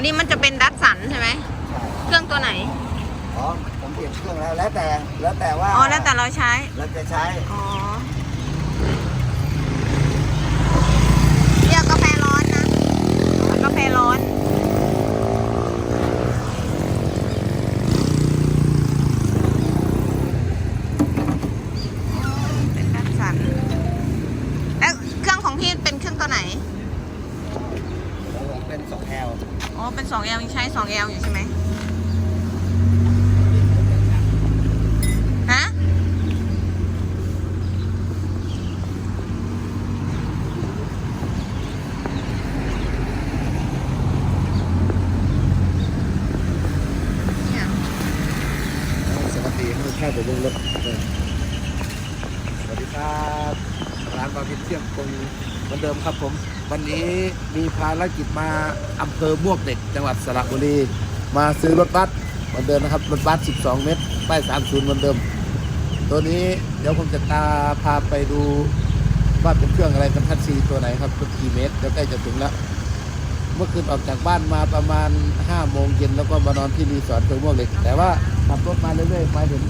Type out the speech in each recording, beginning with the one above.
อันนี้มันจะเป็นดัตสันใช่ไหมใช่เครื่องตัวไหน อ๋อผมเปลี่ยนเครื่องแล้ว แล้วแต่ แล้วแต่ว่า อ๋อ แล้วแต่เราใช้เราจะใช้ อ๋อ 2L ยังใช้ 2L อยู่ใช่ไหมฮะเนี่ยสวัสดีให้แค่ไปลงรถสวัสดีครับานบาร์บีเที่ยงคงเหมือนเดิมครับผม วันนี้มีภารกิจมาอำเภอมวกเหล็กจังหวัดสระบุรี มาซื้อรถบัสเหมือนเดิมนะครับรถบัส 12 เมตรป้าย30 เหมือนเดิม ตัวนี้เดี๋ยวผมจะตาพาไปดูว่าเป็นเครื่องอะไรกันทัดซีตัวไหนครับรถกี่เมตรเดี๋ยวใกล้จะถึงแล้วเมื่อคืนออกจากบ้านมาประมาณ5โมงเย็นแล้วก็มานอนที่รีสอร์ทเพิงม่วงเหล็กแต่ว่าขับรถมาเรื่อยๆมาเห็น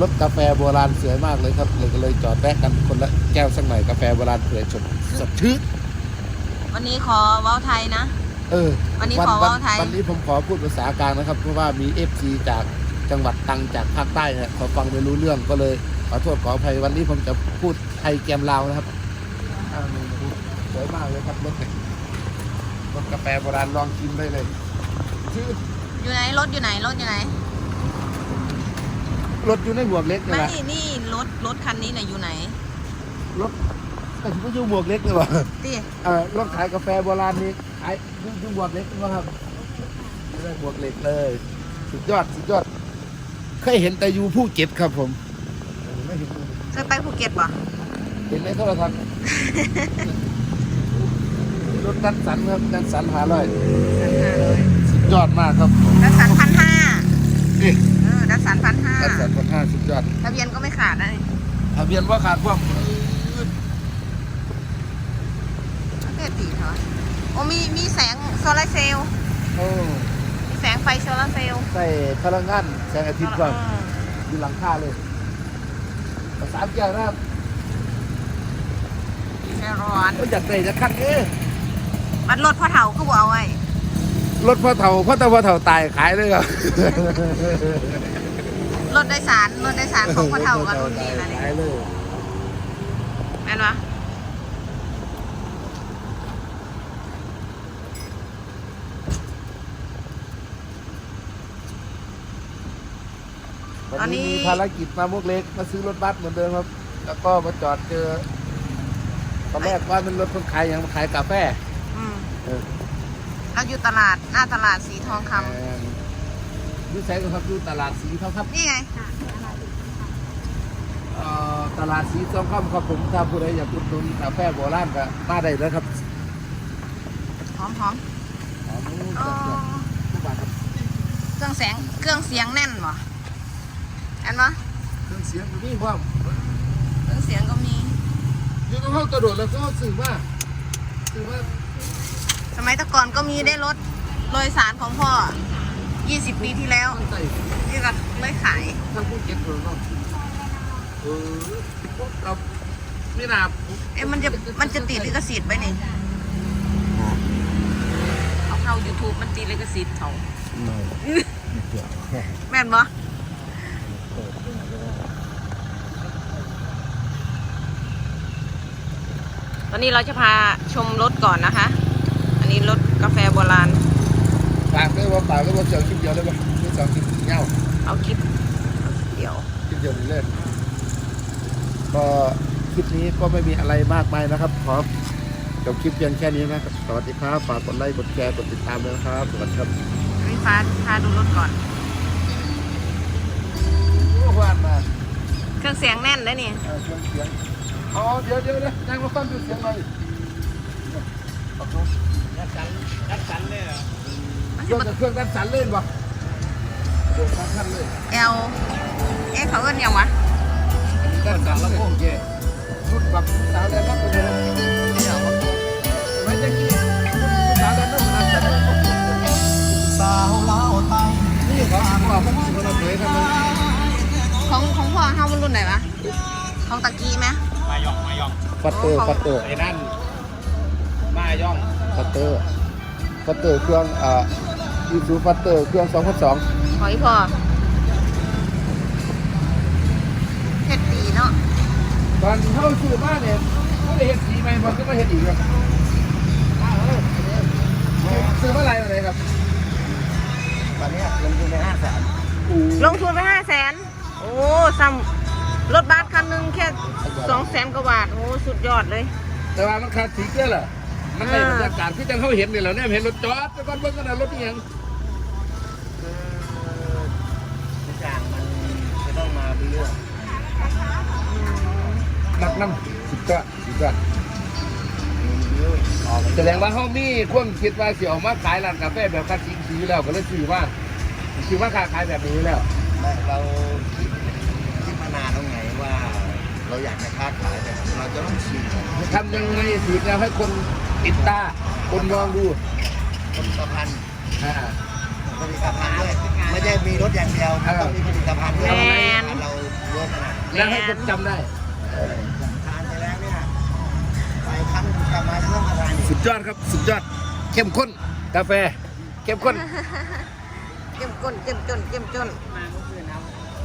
รถกาแฟโบราณสวยมากเลยครับเลยก็เลยจอดแวะกันคนละแก้วสักหน่อยกาแฟโบราณเผื่อชมสดชื่นวันนี้ขอเว้าไทยนะ เออวันนี้ขอเว้าไทยวันนี้ผมขอพูดภาษากลางนะครับ เพราะว่ามีเอฟซีจากจังหวัดตรังจากภาคใต้เนี่ยเขาฟังไม่รู้เรื่องก็เลยขอโทษขออภัยวันนี้ผมจะพูดไทยแกมลาวนะครับอ้าวนี่มาดูสวยมากเลยครับรถเนี่ยรถกาแฟโบราณลองชิมได้เลยชื่ออยู่ไหนรถอยู่ไหนรถอยู่ไหน รถอยู่ในหมวกเล็กนี่ไม่แหละนี่รถรถคันนี้น่ะอยู่ไหนรถแต่ที่อยู่หมวกเล็กนี่หว่าติเออรถขายกาแฟโบราณนี่ขายอยู่อยู่หมวกเล็กนี่หว่าครับอยู่ในหมวกเล็กเลย สุดยอดสุดยอด เคยเห็นแต่อยู่ภูเก็ตครับผมไม่เห็นเคยไปภูเก็ตป่ะเห็นในโทรทัศน์ รถดันสันครับดันสันหาร้อยสุดยอดมากครับดัสสันพันห้า นี่เออดัสสัน พันห้าดันสันพันห้าสุดยอดทะเบียนก็ไม่ขาดนะนี่ทะเบียนว่าขาดพวกเท่ตีเถอะโอ้มีมีแสงโซลาร์เซลล์โอ้มีแสงไฟโซลาร์เซลล์ใส่พลังงานแสงอาทิตย์ก่อนเอออยู่หลังคาเลยภาษาเกี่ยวนะครับแค่ร้อนก็อยากใส่จะคัดเอ๊ะบัดรถพ่อเฒ่าก็บอกเอาไว้ รถพ่อเฒ่าพ่อตาพ่อเฒ่าตายขายเลยครับ รถโดยสารรถโดยสารของพ่อเฒ่ากับรุ่นนี้นะนี่ขายเลยแม่นวะวันนี้มีภารกิจมามุกเล็กมาซื้อรถบัสเหมือนเดิมครับ แล้วก็มาจอดเจอตอนแรกว่าเป็นรถคนขายอย่างมาขายกาแฟอืมเออเราอยู่ตลาดหน้าตลาดสีทองคำแอนอยู่ใช้กันครับอยู่ตลาดสีทองครับ นี่ไง เอ่อตลาดสีทองครับครับผมถ้าผู้ใดอยากอุดหนุนกาแฟโบราณก็มาได้เลยครับหอมหอมอ๋อนี่อ๋อทุกบาทครับเครื่องแสง เครื่องเสียงแน่นบ่อันวะเครื่องเสียงก็มีพร้อมเครื่องเสียงก็มี อยู่ตรงห้องกระโดดแล้วก็สื่อว่าสื่อว่าสมัยแตะก่อนก็มีได้รถโดยสารของพ่อ 20ปีที่แล้วต้องใส่ที่ก็เลยขายทางผู้เก็บเงินเนาะเออพวกเราไม่น่าเอ๊ะมันจะมันจะติดลิขสิทธิ์ไหมนี่เอาเข้า YouTube มันติดลิขสิทธิ์เขาไม่ไม่เกี่ยวแม่นบ่ตอนนี้เราจะพาชมรถก่อนนะคะ อันนี้รถกาแฟโบราณ ปากด้วยว่าปากด้วยว่าเจอคลิปเดียวได้ป่ะไม่สองคลิปเงาเอาคลิปเดี๋ยวคลิปเดียวนี่เลยก็คลิปนี้ก็ไม่มีอะไรมากมายนะครับ ขอจบคลิปเพียงแค่นี้นะครับสวัสดีครับฝากกดไลค์กดแชร์กดติดตามด้วยนะครับสวัสดีครับวิฟ้าพาดูรถก่อนโอ้ผ่านมาเครื่องเสียงแน่นเลยนี่เออเครื่องเสียงอ๋อเดี๋ยวเดี๋ยวเดี๋ยวนั่งมาฟังดูเสียงหน่อยโอ้โหยัดสัน ยัดสันเลยเหรอเครื่องกับเครื่องด้านสันเล่นป่ะเครื่องด้านสันเลยเอลเอ๊ะเขาเอิ้นยังวะด้านสันแล้วโอเครุ่นแบบสาวแดนรับไปเลยเนี่ยเขาไม่จะกี้สาวแดนรับขนาดสันเลยอผมคนละเผยครับมันของของพ่อเฮามันรุ่นไหนวะของตะกี้ไหมมายองมายองฟัตเตอร์ฟัตเตอร์ไอ้นั่นมายองฟัตเตอร์ฟัตเตอร์เครื่องอ่า อีซูฟัตเตอร์เครื่อง2 0 0ของอีพ่อเฮ็ดดีเนาะตอนเข้าซื้อมาเนี่ยเขาได้เห็ดสีไหมมันก็ไม่เห็ดอีกครับซื้อเมื่อไหร่อะไรครับตอนนี้ลงทุนไปห้าแสนลงทุนไปห้าแสนโอ้ซ้ำรถบัสคันหนึงแค่สองแสนกว่าบาทโอ้สุดยอดเลย แต่ว่ามันขาดสีเกลือเหรอมันในบรรยากาศที่จังเขาเห็นนี่แหละเนี่ยเห็นรถจอดไปก่อนเบิ่งกันนะรถนี่ยัง นักน้ำสุดยอดสุดยอดออกแสดงว่าเขามีความคิดว่าสิออกมาขายร้านกาแฟแบบคัดสีสีแล้วก็เลยซื้อว่าซื้อว่าค้าขายแบบนี้แล้ว เราคิดคิดมานานแล้วไงว่า เราอยากจะค้าขายแต่เราจะต้องชิมทำยังไงสีแล้วให้คนติดตา คนมองดูผลิตภัณฑ์อ่าผลิตภัณฑ์ด้วยไม่ใช่มีรถอย่างเดียวมันต้องมีผลิตภัณฑ์ด้วยแมนเราเยอะขนาดแล้วให้คนจำได้ สุดยอดครับสุดยอดเข้มข้นกาแฟเข้มข้นเจ็มก้นเจ็มจนเจ็มจนมาเมื่อคืนเอา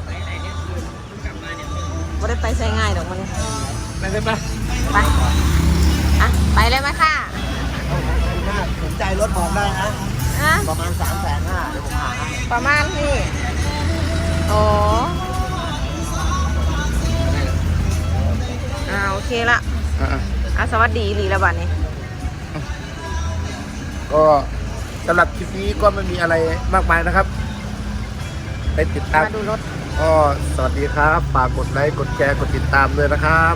ไปไหนเนี่ยคืนกลับมาเนี่ยบ่ได้ไปใช้ง่ายดอกมันไปเลยปะไปอะไปเลยไหมค่ะถ้าสนใจรถบอกได้นะอะประมาณ3ามแสนห้าเดี๋ยวผมหาให้ประมาณนี้โอ้อ่าโอเคละ อ่าอะสวัสดีอีหลีละบัดนี้ก็สำหรับคลิปนี้ก็ไม่มีอะไรมากมายนะครับ ไปติดตามมาดูรถ ก็สวัสดีครับ ฝากกดไลค์ กดแชร์ กดติดตามด้วยนะครับ